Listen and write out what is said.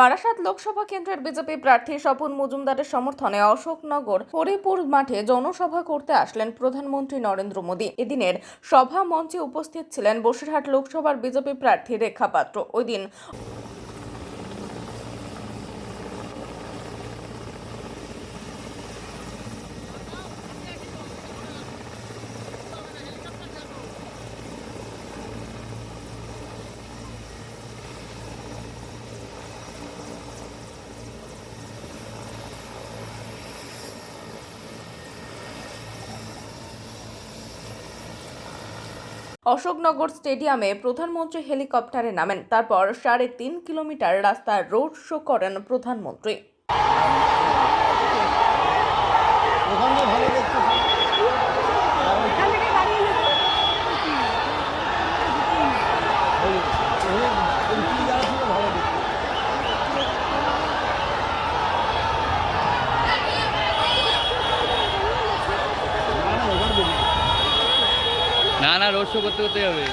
বারাসাত লোকসভা কেন্দ্রের বিজেপি প্রার্থী স্বপন মজুমদারের সমর্থনে অশোকনগর হরিপুর মাঠে জনসভা করতে আসলেন প্রধানমন্ত্রী নরেন্দ্র মোদী। এদিনের সভা মঞ্চে উপস্থিত ছিলেন বসিরহাট লোকসভার বিজেপি প্রার্থী রেখা পাত্র। ওই দিন অশোকনগর স্টেডিয়ামে প্রধানমন্ত্রী হেলিকপ্টারে নামেন। তারপর সাড়ে তিন কিলোমিটার রাস্তা রোড শো করেন প্রধানমন্ত্রী। না না রোড শো করতে করতে হবে।